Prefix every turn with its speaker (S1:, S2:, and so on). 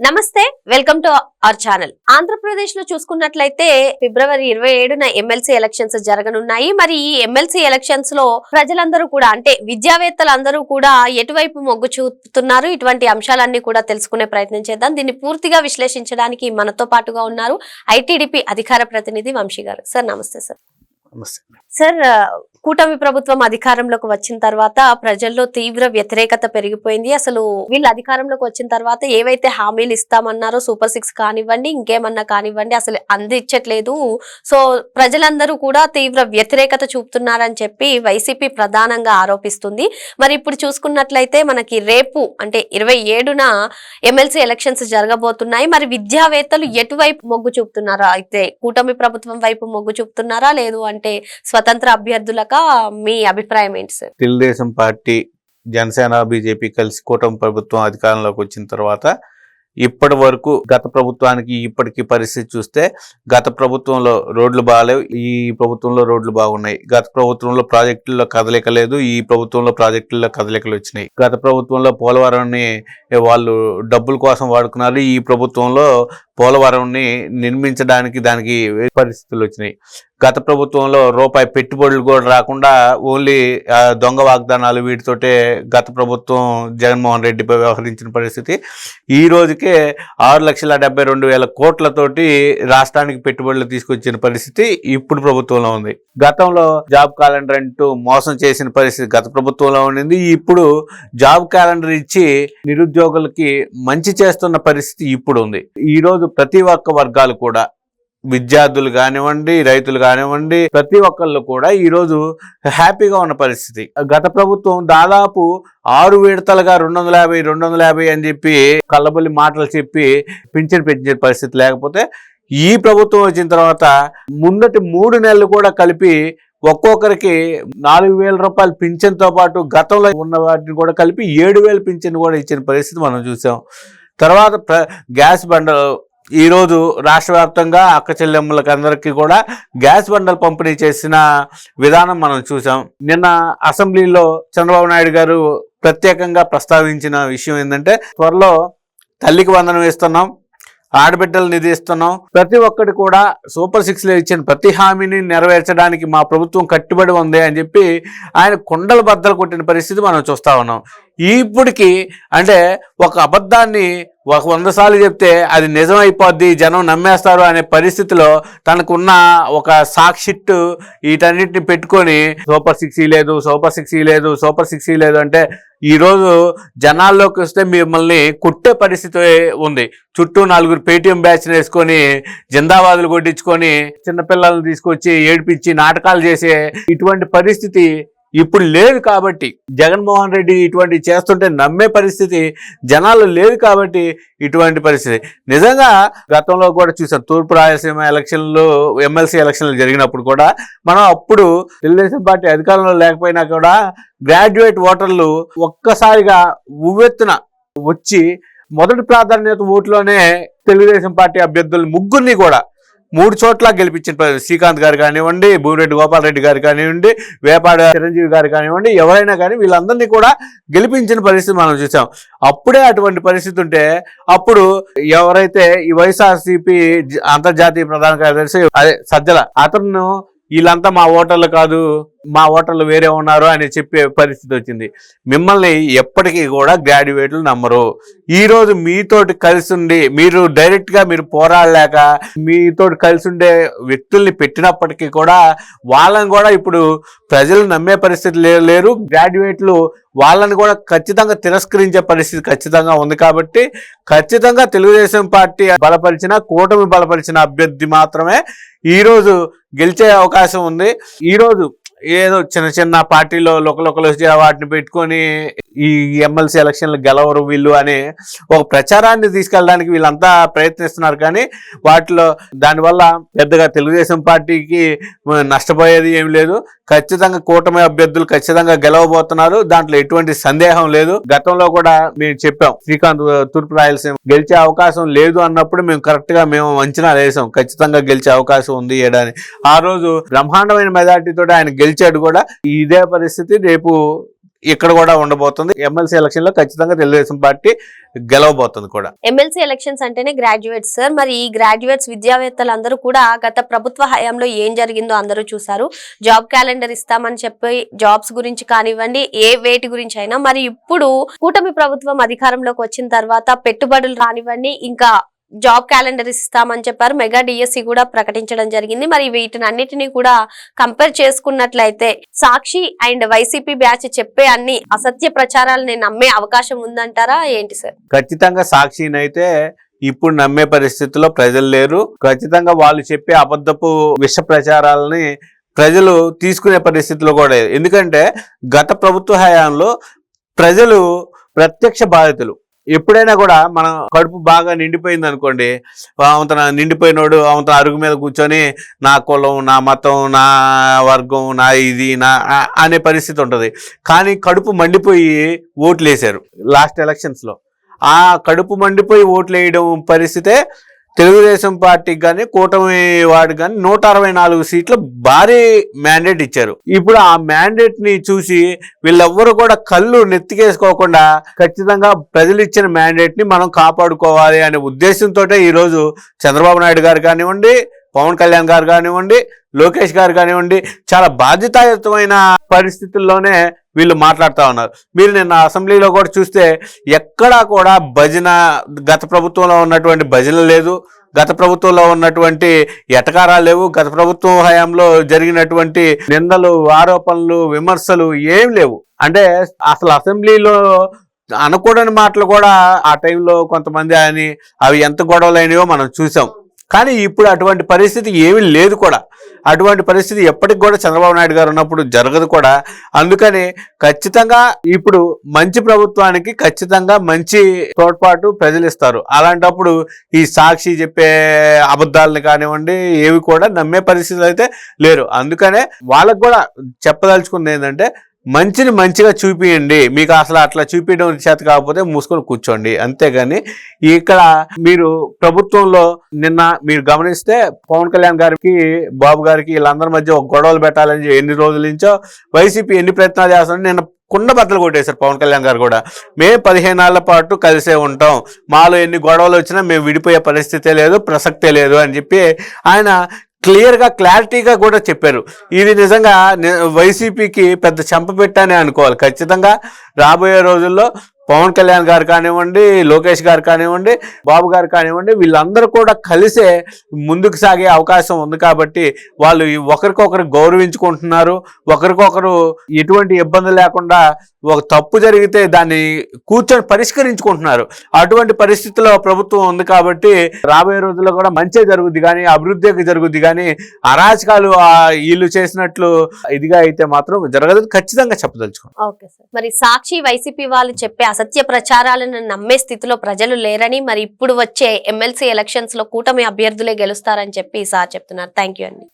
S1: నమస్తే welcome to our channel. ఆంధ్రప్రదేశ్లో చూసుకున్నట్లయితే ఫిబ్రవరి ఇరవై ఏడున ఎమ్మెల్సీ ఎలక్షన్స్ జరగనున్నాయి. మరి ఈ ఎమ్మెల్సీ ఎలక్షన్స్లో ప్రజలందరూ కూడా అంటే విద్యావేత్తలందరూ కూడా ఎటువైపు మొగ్గు చూపుతున్నారు? ఇటువంటి అంశాలన్నీ కూడా తెలుసుకునే ప్రయత్నం చేద్దాం. దీన్ని పూర్తిగా విశ్లేషించడానికి మనతో పాటుగా ఉన్నారు ఐటీడీపీ అధికార ప్రతినిధి వంశీ గారు. సార్ నమస్తే సార్.
S2: నమస్తే.
S1: సార్ కూటమి ప్రభుత్వం అధికారంలోకి వచ్చిన తర్వాత ప్రజల్లో తీవ్ర వ్యతిరేకత పెరిగిపోయింది. అసలు వీళ్ళు అధికారంలోకి వచ్చిన తర్వాత ఏవైతే హామీలు ఇస్తామన్నారో సూపర్ సిక్స్ కానివ్వండి ఇంకేమన్నా కానివ్వండి అసలు అందించట్లేదు. సో ప్రజలందరూ కూడా తీవ్ర వ్యతిరేకత చూపుతున్నారని చెప్పి వైసీపీ ప్రధానంగా ఆరోపిస్తుంది. మరి ఇప్పుడు చూసుకున్నట్లయితే మనకి రేపు అంటే ఇరవై ఏడున ఎమ్మెల్సీ ఎలక్షన్స్ జరగబోతున్నాయి. మరి విద్యావేత్తలు ఎటువైపు మొగ్గు చూపుతున్నారా? అయితే కూటమి ప్రభుత్వం వైపు మొగ్గు చూపుతున్నారా? లేదు అంటే స్వతంత్ర అభ్యర్థులక మీ అభిప్రాయం ఏంటి sir?
S2: Telugu Desam party Janasena BJP కలిసి కూటమి ప్రభుత్వం అధికారంలోకి వచ్చిన తర్వాత ఇప్పటి వరకు గత ప్రభుత్వానికి ఇప్పటికి పరిస్థితి చూస్తే గత ప్రభుత్వంలో రోడ్లు బాగాలేవు ఈ ప్రభుత్వంలో రోడ్లు బాగున్నాయి. గత ప్రభుత్వంలో ప్రాజెక్టుల్లో కదలిక లేదు ఈ ప్రభుత్వంలో ప్రాజెక్టుల్లో కదలికలు వచ్చినాయి. గత ప్రభుత్వంలో పోలవరాన్ని వాళ్ళు డబ్బుల కోసం వాడుకున్నారు ఈ ప్రభుత్వంలో పోలవరంని నిర్మించడానికి దానికి పరిస్థితులు వచ్చినాయి. గత ప్రభుత్వంలో రూపాయి పెట్టుబడులు కూడా రాకుండా ఓన్లీ దొంగ వాగ్దానాలు వీటితోటే గత ప్రభుత్వం జగన్మోహన్ రెడ్డిపై వ్యవహరించిన పరిస్థితి. ఈ రోజుకే ఆరు లక్షల డెబ్బై రెండు వేల కోట్లతోటి రాష్ట్రానికి పెట్టుబడులు తీసుకొచ్చిన పరిస్థితి ఇప్పుడు ప్రభుత్వంలో ఉంది. గతంలో జాబ్ క్యాలెండర్ అంటూ మోసం చేసిన పరిస్థితి గత ప్రభుత్వంలో ఉండింది. ఇప్పుడు జాబ్ క్యాలెండర్ ఇచ్చి నిరుద్యోగులకి మంచి చేస్తున్న పరిస్థితి ఇప్పుడు ఉంది. ఈ ఈరోజు ప్రతి ఒక్క వర్గాలు కూడా విద్యార్థులు కానివ్వండి రైతులు కానివ్వండి ప్రతి ఒక్కళ్ళు కూడా ఈరోజు హ్యాపీగా ఉన్న పరిస్థితి. గత ప్రభుత్వం దాదాపు ఆరు విడతలుగా రెండు వందల యాభై రెండు వందల యాభై అని చెప్పి కళ్ళబొల్లి మాటలు చెప్పి పింఛన్ పెంచే పరిస్థితి లేకపోతే ఈ ప్రభుత్వం వచ్చిన తర్వాత ముందటి మూడు నెలలు కూడా కలిపి ఒక్కొక్కరికి నాలుగు వేల రూపాయలు పింఛన్తో పాటు గతంలో ఉన్న వాటిని కూడా కలిపి ఏడు వేల పింఛన్ కూడా ఇచ్చిన పరిస్థితి మనం చూసాం. తర్వాత గ్యాస్ బండలు ఈరోజు రాష్ట్ర వ్యాప్తంగా అక్క చెల్లెమ్మలకి అందరికీ కూడా గ్యాస్ బండలు పంపిణీ చేసిన విధానం మనం చూసాం నిన్న అసెంబ్లీలో చంద్రబాబు నాయుడు గారు ప్రత్యేకంగా ప్రస్తావించిన విషయం ఏంటంటే త్వరలో తల్లికి వందనం వేస్తున్నాం ఆడబిడ్డలు నిధి ఇస్తున్నాం. ప్రతి ఒక్కటి కూడా సూపర్ సిక్స్లో ఇచ్చిన ప్రతి హామీని నెరవేర్చడానికి మా ప్రభుత్వం కట్టుబడి ఉంది అని చెప్పి ఆయన కుండలు బద్దలు కొట్టిన పరిస్థితి మనం చూస్తా ఉన్నాం. ఇప్పటికి అంటే ఒక అబద్ధాన్ని ఒక వంద సార్లు చెప్తే అది నిజమైపోద్ది జనం నమ్మేస్తారు అనే పరిస్థితిలో తనకున్న ఒక సాక్షిట్ వీటన్నిటిని పెట్టుకొని సూపర్ సిక్స్ లేదు సూపర్ సిక్స్ లేదు సూపర్ సిక్స్ లేదు అంటే ఈరోజు జనాల్లోకి వస్తే మిమ్మల్ని కుట్టే పరిస్థితి ఉంది. చుట్టూ నలుగురు పేటీఎం బ్యాచ్లు వేసుకొని జిందాబాదులు కొట్టించుకొని చిన్నపిల్లల్ని తీసుకొచ్చి ఏడిపించి నాటకాలు చేసే ఇటువంటి పరిస్థితి ఇప్పుడు లేదు కాబట్టి జగన్మోహన్ రెడ్డి ఇటువంటి చేస్తుంటే నమ్మే పరిస్థితి జనాలు లేదు కాబట్టి ఇటువంటి పరిస్థితి. నిజంగా గతంలో కూడా చూసాం తూర్పు రాయలసీమ ఎలక్షన్లు ఎమ్మెల్సీ ఎలక్షన్లు జరిగినప్పుడు కూడా మనం అప్పుడు తెలుగుదేశం పార్టీ అధికారంలో లేకపోయినా కూడా గ్రాడ్యుయేట్ ఓటర్లు ఒక్కసారిగా ఉవ్వెత్తున వచ్చి మొదటి ప్రాధాన్యత ఓట్లోనే తెలుగుదేశం పార్టీ అభ్యర్థులు ముగ్గురిని కూడా మూడు చోట్ల గెలిపించిన శ్రీకాంత్ గారు కానివ్వండి భూమిరెడ్డి గోపాలరెడ్డి గారు కానివ్వండి వేపాడ చిరంజీవి గారు కానివ్వండి ఎవరైనా కానీ వీళ్ళందరినీ కూడా గెలిపించిన పరిస్థితి మనం చూసాం. అప్పుడే అటువంటి పరిస్థితి ఉంటే అప్పుడు ఎవరైతే ఈ వైఎస్ఆర్సీపీ అంతర్జాతీయ ప్రధాన కార్యదర్శి అదే సజ్జల అతను వీళ్ళంతా మా ఓటర్లు కాదు మా ఓటర్లు వేరే ఉన్నారు అని చెప్పే పరిస్థితి వచ్చింది. మిమ్మల్ని ఎప్పటికీ కూడా గ్రాడ్యుయేట్లు నమ్మరు. ఈ రోజు మీతోటి కలిసి ఉండి మీరు డైరెక్ట్గా మీరు పోరాడలేక మీతోటి కలిసి ఉండే వ్యక్తుల్ని పెట్టినప్పటికీ కూడా వాళ్ళని కూడా ఇప్పుడు ప్రజలు నమ్మే పరిస్థితి లేరు. గ్రాడ్యుయేట్లు వాళ్ళని కూడా ఖచ్చితంగా తిరస్కరించే పరిస్థితి ఖచ్చితంగా ఉంది కాబట్టి ఖచ్చితంగా తెలుగుదేశం పార్టీ బలపరిచిన కూటమి బలపరిచిన అభ్యర్థి మాత్రమే ఈ రోజు గెలిచే అవకాశం ఉంది. ఈ రోజు ఏదో చిన్న చిన్న పార్టీలో లోకలొకలు వాటిని పెట్టుకొని ఈ ఎమ్మెల్సీ ఎలక్షన్లు గెలవరు వీళ్ళు అనే ఒక ప్రచారాన్ని తీసుకెళ్ళడానికి వీళ్ళంతా ప్రయత్నిస్తున్నారు. కానీ వాటిలో దానివల్ల పెద్దగా తెలుగుదేశం పార్టీకి నష్టపోయేది ఏం లేదు. ఖచ్చితంగా కూటమి అభ్యర్థులు ఖచ్చితంగా గెలవబోతున్నారు. దాంట్లో ఎటువంటి సందేహం లేదు. గతంలో కూడా మేము చెప్పాం శ్రీకాంత్ తూర్పు రాయలసీమ గెలిచే అవకాశం లేదు అన్నప్పుడు మేము కరెక్ట్గా మేము అంచనా వేసాం. ఖచ్చితంగా గెలిచే అవకాశం ఉంది ఏడాది. ఆ రోజు బ్రహ్మాండమైన మెజార్టీతో ఆయన గెలిచి గెలిచాడు కూడా. ఇదే పరిస్థితి రేపు ఇక్కడ కూడా ఉండబోతుంది. ఎమ్మెల్సీ ఎలక్షన్లో ఖచ్చితంగా తెలుగుదేశం పార్టీ గెలవబోతుంది కూడా.
S1: ఎమ్మెల్సీ ఎలక్షన్స్ అంటేనే గ్రాడ్యుయేట్స్ సార్. మరి ఈ గ్రాడ్యుయేట్స్ విద్యావేత్తలు అందరూ కూడా గత ప్రభుత్వ హయాంలో ఏం జరిగిందో అందరూ చూసారు జాబ్ క్యాలెండర్ ఇస్తామని చెప్పి జాబ్స్ గురించి కానివ్వండి ఏ వేటి గురించి అయినా. మరి ఇప్పుడు కూటమి ప్రభుత్వం అధికారంలోకి వచ్చిన తర్వాత పెట్టుబడులు రానివ్వండి ఇంకా జాబ్ క్యాలెండర్ ఇస్తామని చెప్పారు. మెగా డిఎస్సి కూడా ప్రకటించడం జరిగింది. మరి వీటిని అన్నిటినీ కూడా కంపేర్ చేసుకున్నట్లయితే సాక్షి అండ్ వైసీపీ బ్యాచ్ చెప్పే అన్ని అసత్య ప్రచారాలని నమ్మే అవకాశం ఉందంటారా? ఏంటి సార్?
S2: ఖచ్చితంగా సాక్షినైతే ఇప్పుడు నమ్మే పరిస్థితిలో ప్రజలు లేరు. ఖచ్చితంగా వాళ్ళు చెప్పే అబద్ధపు విష ప్రచారాలని ప్రజలు తీసుకునే పరిస్థితిలో కూడా లేదు ఎందుకంటే గత ప్రభుత్వ హయాంలో ప్రజలు ప్రత్యక్ష బాధితులు. ఎప్పుడైనా కూడా మనం కడుపు బాగా నిండిపోయింది అనుకోండి అవతన నిండిపోయినోడు అవతన అరుగు మీద కూర్చొని నా కులం నా మతం నా వర్గం నా ఇది నా అనే పరిస్థితి ఉంటుంది. కానీ కడుపు మండిపోయి ఓట్లు వేశారు లాస్ట్ ఎలక్షన్స్లో. ఆ కడుపు మండిపోయి ఓట్లు వేయడం పరిస్థితే తెలుగుదేశం పార్టీకి కానీ కూటమి వాడికి కానీ నూట అరవై నాలుగు సీట్లు భారీ మ్యాండేట్ ఇచ్చారు. ఇప్పుడు ఆ మ్యాండేట్ని చూసి వీళ్ళెవ్వరూ కూడా కళ్ళు నెత్తికేసుకోకుండా ఖచ్చితంగా ప్రజలు ఇచ్చిన మ్యాండేట్ని మనం కాపాడుకోవాలి అనే ఉద్దేశంతో ఈరోజు చంద్రబాబు నాయుడు గారు కానివ్వండి పవన్ కళ్యాణ్ గారు కానివ్వండి లోకేష్ గారు కానివ్వండి చాలా బాధ్యతాయుతమైన పరిస్థితుల్లోనే వీళ్ళు మాట్లాడుతూ ఉన్నారు. మీరు నిన్న అసెంబ్లీలో కూడా చూస్తే ఎక్కడా కూడా భజన గత ప్రభుత్వంలో ఉన్నటువంటి భజన లేదు. గత ప్రభుత్వంలో ఉన్నటువంటి ఎటకారాలు లేవు. గత ప్రభుత్వం హయాంలో జరిగినటువంటి నిందలు ఆరోపణలు విమర్శలు ఏం లేవు. అంటే అసలు అసెంబ్లీలో అనకూడని మాటలు కూడా ఆ టైంలో కొంతమంది అని అవి ఎంత గొడవలు మనం చూసాం. కానీ ఇప్పుడు అటువంటి పరిస్థితి ఏమీ లేదు కూడా. అటువంటి పరిస్థితి ఎప్పటికి కూడా చంద్రబాబు నాయుడు గారు ఉన్నప్పుడు జరగదు కూడా. అందుకని ఖచ్చితంగా ఇప్పుడు మంచి ప్రభుత్వానికి ఖచ్చితంగా మంచి తోడ్పాటు ప్రజలు ఇస్తారు. అలాంటప్పుడు ఈ సాక్షి చెప్పే అబద్ధాలను కానివ్వండి ఏవి కూడా నమ్మే పరిస్థితులు అయితే లేరు. అందుకనే వాళ్ళకు కూడా చెప్పదలుచుకుంది ఏంటంటే మంచిని మంచిగా చూపియండి. మీకు అసలు అట్లా చూపించడం చేత కాకపోతే మూసుకొని కూర్చోండి. అంతేగాని ఇక్కడ మీరు ప్రభుత్వంలో నిన్న మీరు గమనిస్తే పవన్ కళ్యాణ్ గారికి బాబు గారికి వీళ్ళందరి మధ్య ఒక గొడవలు పెట్టాలని ఎన్ని రోజుల నుంచో వైసీపీ ఎన్ని ప్రయత్నాలు చేస్తారని నిన్న కుండ బద్దలు కొట్టేశారు పవన్ కళ్యాణ్ గారు కూడా. మేము పదిహేను పాటు కలిసే ఉంటాం. మాలో ఎన్ని గొడవలు వచ్చినా మేము విడిపోయే పరిస్థితే లేదు ప్రసక్తే లేదు అని చెప్పి ఆయన క్లియర్గా క్లారిటీగా కూడా చెప్పారు. ఇది నిజంగా వైసీపీకి పెద్ద చెంపపెట్టనే అనుకోవాలి. ఖచ్చితంగా రాబోయే రోజుల్లో పవన్ కళ్యాణ్ గారు కానివ్వండి లోకేష్ గారు కానివ్వండి బాబు గారు కానివ్వండి వీళ్ళందరూ కూడా కలిసే ముందుకు సాగే అవకాశం ఉంది కాబట్టి వాళ్ళు ఒకరికొకరు గౌరవించుకుంటున్నారు. ఒకరికొకరు ఎటువంటి ఇబ్బంది లేకుండా ఒక తప్పు జరిగితే దాన్ని కూర్చొని పరిష్కరించుకుంటున్నారు. అటువంటి పరిస్థితిలో ప్రభుత్వం ఉంది కాబట్టి రాబోయే రోజుల్లో కూడా మంచి జరుగుద్ది కానీ అభివృద్ధి జరుగుద్ది కానీ అరాచకాలు ఆ వీళ్ళు చేసినట్లు ఇదిగా అయితే మాత్రం జరగదు ఖచ్చితంగా చెప్పదలుచుకోండి
S1: ఓకే సార్. మరి సాక్షి వైసీపీ వాళ్ళు చెప్పే అసత్య ప్రచారాలను నమ్మే స్థితిలో ప్రజలు లేరని మరి ఇప్పుడు వచ్చే ఎమ్మెల్సీ ఎలక్షన్స్లో కూటమి అభ్యర్థులే గెలుస్తారని చెప్పి సార్ చెప్తున్నారు. థ్యాంక్ యూ అండి.